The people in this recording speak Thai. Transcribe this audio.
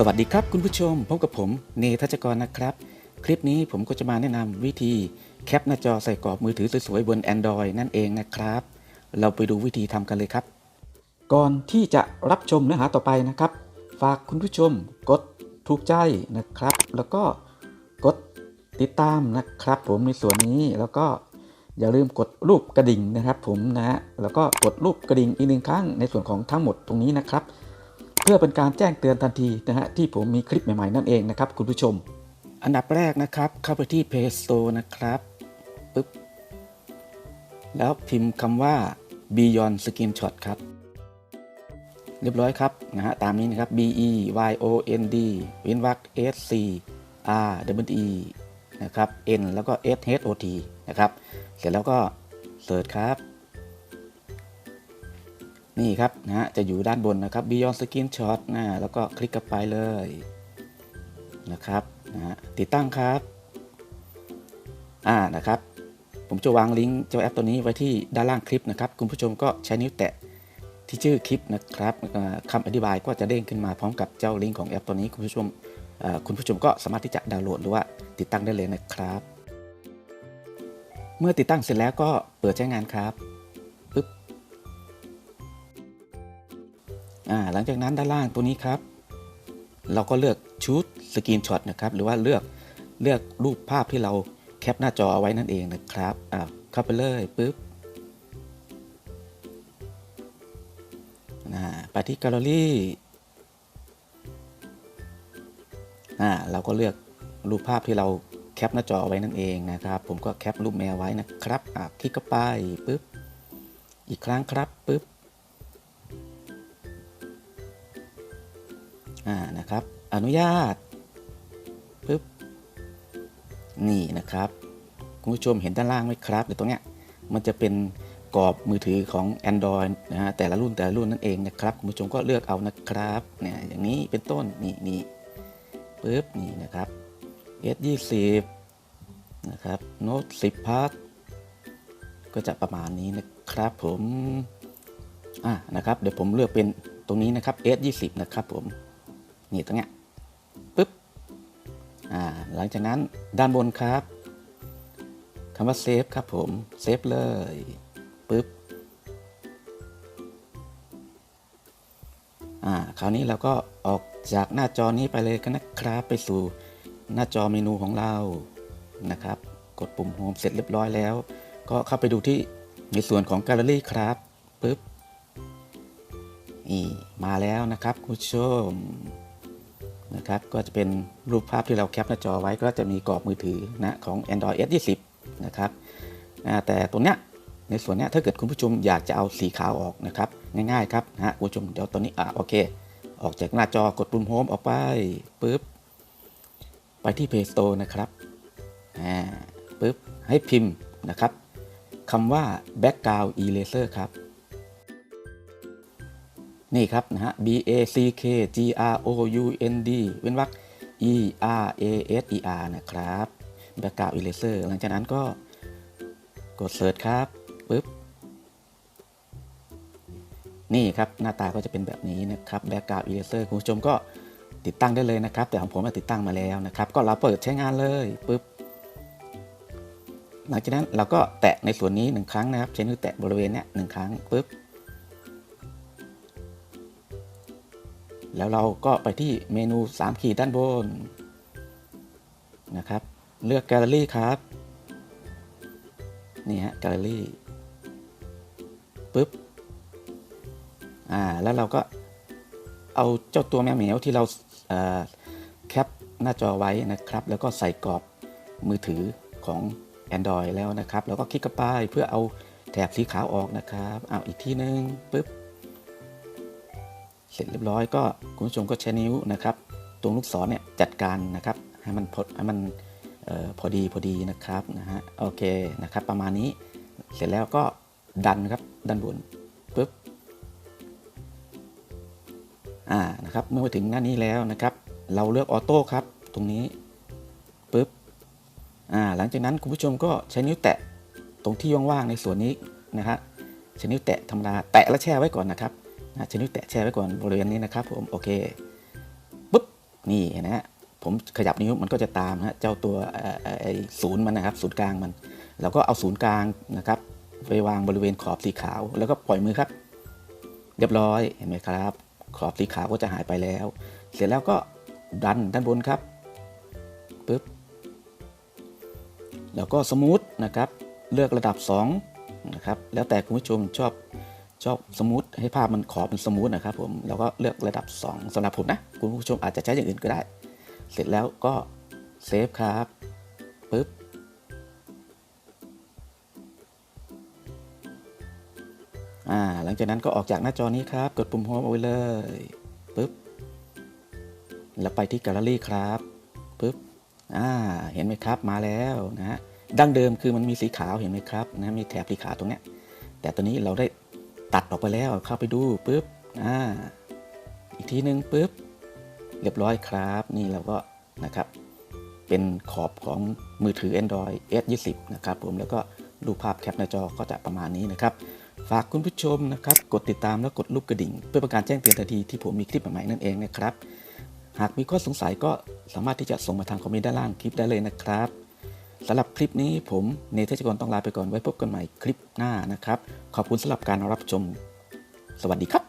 สวัสดีครับคุณผู้ชมพบกับผมเนทัชกรนะครับ คลิปนี้ผมก็จะมาแนะนำวิธีแคปหน้าจอใส่กรอบมือถือสวยๆบน Android นั่นเองนะครับ เราไปดูวิธีทำกันเลยครับ ก่อนที่จะรับชมเนื้อหาต่อไปนะครับ ฝากคุณผู้ชมกดถูกใจนะครับ แล้วก็กดติดตามนะครับ ผมในส่วนนี้แล้วก็อย่าลืมกดรูปกระดิ่งนะครับ ผมนะฮะแล้วก็กดรูปกระดิ่งอีกหนึ่งครั้งในส่วนของทั้งหมดตรงนี้นะครับ พื่อเป็นการแจ้งเตือนทันทีนะฮะที่ผมมีคลิปใหม่ๆนั่นเองนะครับคุณผู้ชม อันดับแรกนะครับเข้าไปที่ Play Store นะครับปึ๊บแล้วพิมพ์คำว่า Beyond Screenshot ครับเรียบร้อยครับนะฮะตามนี้นะครับ B E Y O N D เว้นวรรค S C R W E นะครับ N แล้วก็ S H O T นะครับ เสร็จแล้วก็เสิร์ชครับ นี่ครับนะฮะจะอยู่ด้านบนนะครับ Beyond Screenshot นะแล้วก็คลิกเข้าไปเลยนะครับนะฮะติดตั้งครับอ่านะครับ ผมจะวางลิงก์เจ้าแอปตัวนี้ไว้ที่ด้านล่างคลิปนะครับ คุณผู้ชมก็ใช้นิ้วแตะที่ชื่อคลิปนะครับอ่าคำอธิบายก็จะเด้งขึ้นมาพร้อมกับเจ้าลิงก์ของแอปตัวนี้คุณผู้ชมคุณผู้ชมก็สามารถที่จะดาวน์โหลดหรือว่าติดตั้งได้เลยนะครับ เมื่อติดตั้งเสร็จแล้วก็เปิดใช้งานครับ หลังจากนั้นด้านล่างตัวนี้ครับ เราก็เลือกชุดสกรีนช็อตนะครับ หรือว่าเลือกเลือกรูปภาพที่เราแคปหน้าจอเอาไว้นั่นเองนะครับอ่าเข้าไปเลยปุ๊บอ่าไปที่แกลเลอรี่อ่าเราก็เลือกรูปภาพที่เราแคปหน้าจอเอาไว้นั่นเองนะครับ ผมก็แคปรูปแมวไว้นะครับอ่าคลิกเข้าไปปุ๊บ อีกครั้งครับปุ๊บ อ่านะครับ อนุญาตปึ๊บนี่นะครับคุณผู้ชมเห็นด้านล่างไหมครับเดี๋ยวตรงเนี้ยมันจะเป็นกรอบมือถือของ Android นะฮะแต่ละรุ่นแต่ละรุ่นนั่นเองนะครับคุณผู้ชมก็เลือกเอานะครับเนี่ยอย่างนี้เป็นต้นนี่นี่ปึ๊บนี่นะครับ S20 นะครับ Note 10 Plus ก็จะประมาณนี้นะครับผมอ่านะครับ เดี๋ยวผมเลือกเป็นตรงนี้นะครับ S20 นะครับผม นี่ตรงเนี้ยปึ๊บอ่าหลังจากนั้นด้านบนครับคำว่าเซฟครับผมเซฟเลยปึ๊บอ่าคราวนี้เราก็ออกจากหน้าจอนี้ไปเลยกันนะครับไปสู่หน้าจอเมนูของเรานะครับ กดปุ่มโฮมเสร็จเรียบร้อยแล้ว ก็เข้าไปดูที่ในส่วนของแกลเลอรี่ครับปึ๊บนี่มาแล้วนะครับคุณผู้ชม นะครับก็จะเป็นรูปภาพที่เราแคปหน้าจอไว้ก็จะมีกรอบมือถือนะของ Android S20 นะครับแต่ตรงเนี้ยในส่วนเนี้ยถ้าเกิดคุณผู้ชมอยากจะเอาสีขาวออกนะครับง่ายๆครับนะฮะคุณผู้ชมเดี๋ยวตอนนี้อ่าโอเค ออกจากหน้าจอกดปุ่มโฮมออกไปปุ๊บไปที่ Play Store นะครับอ่าปุ๊บให้พิมพ์นะครับคำว่า background eraser ครับ นี่ครับนะฮะ B A C K G R O U N D เว้นวรรค E R A S E R นะครับ Background Eraser หลังจากนั้นก็กดเสิร์ชครับปึ๊บนี่ครับหน้าตาก็จะเป็นแบบนี้นะครับ Background Eraser คุณผู้ชมก็ติดตั้งได้เลยนะครับ แต่ของผมติดตั้งมาแล้วนะครับ ก็เราเปิดใช้งานเลยปึ๊บหลังจากนั้นเราก็แตะในส่วนนี้หนึ่งครั้งนะครับ ใช้นิ้วแตะบริเวณเนี้ยหนึ่งครั้งปึ๊บ แล้วเราก็ไปที่เมนู 3 ขีดด้านบนนะครับ เลือกแกลเลอรี่ครับ นี่ฮะแกลเลอรี่ปุ๊บ อ่า แล้วเราก็เอาเจ้าตัวแมวเหมียวที่เราเอ่อแคปหน้าจอไว้นะครับ แล้วก็ใส่กรอบมือถือของ Android แล้วนะครับ แล้วก็คลิกเข้าไปเพื่อเอาแถบสีขาวออกนะครับ เอาอีกที่หนึ่งปุ๊บ เสร็จเรียบร้อยก็คุณผู้ชมก็ใช้นิ้วนะครับ ตรงลูกศรเนี่ยจัดการนะครับให้มันพอให้มันออพอดีพอดีนะครับนะฮะโอเคนะครับ ประมาณนี้เสร็จแล้วก็ดันครับด้านบนปุ๊บอ่านะครับเมื่อมาถึงหน้านี้แล้วนะครับ เราเลือกออโต้ครับตรงนี้ปุ๊บอ่าหลังจากนั้นคุณผู้ชมก็ใช้นิ้วแตะตรงที่ว่างๆในส่วนนี้นะฮะใช้นิ้วแตะธรรมดาแตะแล้วแช่ไว้ก่อนนะครับ นะชนิดแตะแชร์ไว้ก่อนบริเวณนี้นะครับผมโอเคปุ๊บนี่เห็นะฮะผมขยับนิ้วมันก็จะตามฮะเจ้าตัวไอ้ศูนย์มันนะครับศูนย์กลางมันเราก็เอาศูนย์กลางนะครับไปวางบริเวณขอบสีขาว แล้วก็ปล่อยมือครับ เรียบร้อยเห็นไหมครับ ขอบสีขาวก็จะหายไปแล้ว เสร็จแล้วก็ดันด้านบนครับปึ๊บแล้วก็สมูทนะครับเลือกระดับ 2 นะครับ แล้วแต่คุณผู้ชมชอบ ชอบสมูทให้ภาพมันขอบมันสมูทนะครับผมแล้วก็เลือกระดับ 2สำหรับผมนะ คุณผู้ชมอาจจะใช้อย่างอื่นก็ได้ เสร็จแล้วก็เซฟครับปึ๊บอ่าหลังจากนั้นก็ออกจากหน้าจอนี้ครับ กดปุ่มโฮมเอาไว้เลยปึ๊บแล้วไปที่แกลเลอรี่ครับปึ๊บอ่าเห็นไหมครับมาแล้วนะฮะดั้งเดิมคือมันมีสีขาวเห็นไหมครับนะมีแถบสีขาวตรงเนี้ยแต่ตอนนี้เราได้ ตัดออกไปแล้วเข้าไปดูปึ๊บอ่าอีกทีหนึ่งปึ๊บเรียบร้อยครับ นี่เราก็นะครับ เป็นขอบของมือถือ Android S20 นะครับผมแล้วก็รูภาพแคปหน้าจอก็จะประมาณนี้นะครับ ฝากคุณผู้ชมนะครับ กดติดตามและกดรูปกระดิ่ง เพื่อเป็นการแจ้งเตือนทันทีที่ผมมีคลิปใหม่ๆนั่นเองนะครับ หากมีข้อสงสัยก็สามารถที่จะส่งมาทางคอมเมนต์ด้านล่างคลิปได้เลยนะครับ สำหรับคลิปนี้ผมเนเธชกรต้องลาไปก่อนไว้พบกันใหม่คลิปหน้านะครับ ขอบคุณสำหรับการรับชม สวัสดีครับ